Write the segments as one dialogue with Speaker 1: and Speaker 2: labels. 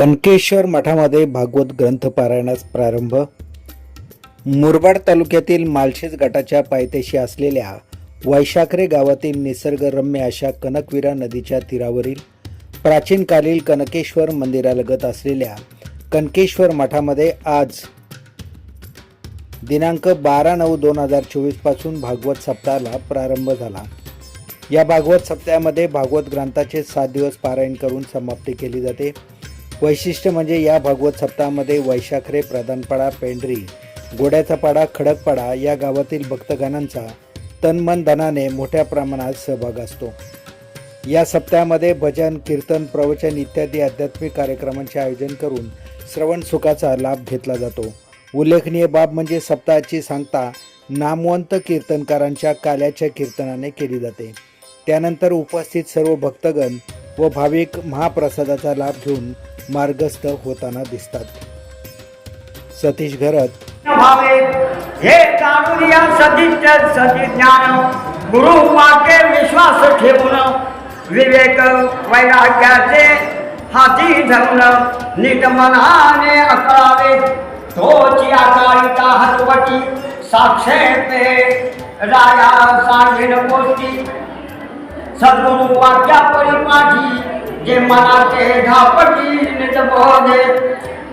Speaker 1: कनकेश्वर मठामध्ये भागवत ग्रंथ पारायणास प्रारंभ. मुरबाड तालुक्यातील मालशेज गटाच्या पायथ्याशी असलेल्या वैशाखरे गावातील निसर्गरम्य अशा कनकविरा नदीच्या तीरावरील प्राचीन कालील कनकेश्वर मंदिरालगत असलेल्या कनकेश्वर मठामध्ये आज दिनांक बारा नऊ दोन हजार चोवीसपासून भागवत सप्ताहाला प्रारंभ झाला. या भागवत सप्ताहामध्ये भागवत ग्रंथाचे सात दिवस पारायण करून समाप्ती केली जाते. वैशिष्ट्य म्हणजे या भागवत सप्ताहामध्ये वैशाखरे प्रधानपाडा पेंढरी गोड्याचा पाडा खडकपाडा या गावातील भक्तगणांचा तनमन धनाने मोठ्या प्रमाणात सहभाग असतो. या सप्ताहामध्ये भजन कीर्तन प्रवचन इत्यादी आध्यात्मिक कार्यक्रमांचे आयोजन करून श्रवण सुखाचा लाभ घेतला जातो. उल्लेखनीय बाब म्हणजे सप्ताहाची सांगता नामवंत कीर्तनकारांच्या काल्याच्या कीर्तनाने केली जाते. त्यानंतर उपस्थित सर्व भक्तगण व भाविक महाप्रसादाचा लाभ घेऊन मार्गस्थ होताना दिसतात. सतीश घरत
Speaker 2: हे जाणून या सतीश सती ज्ञान गुरु वाक्य विश्वास ठेवून विवेक वैराग्याचे हाती धरून नीट मनाने अकळावे. तोची आकारिता हतवटी साक्षेपे राया सांगेन गोष्टी. सद्गुरु वाक्या परिपाठी जे मनाचे धापटी निज बोधे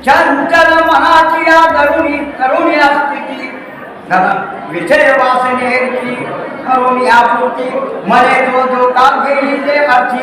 Speaker 2: चंचल मनाची या करुणी करुणी अस्थिती धन विषय वासने करुणी आपुती मले जो जो का घेई ते अर्थी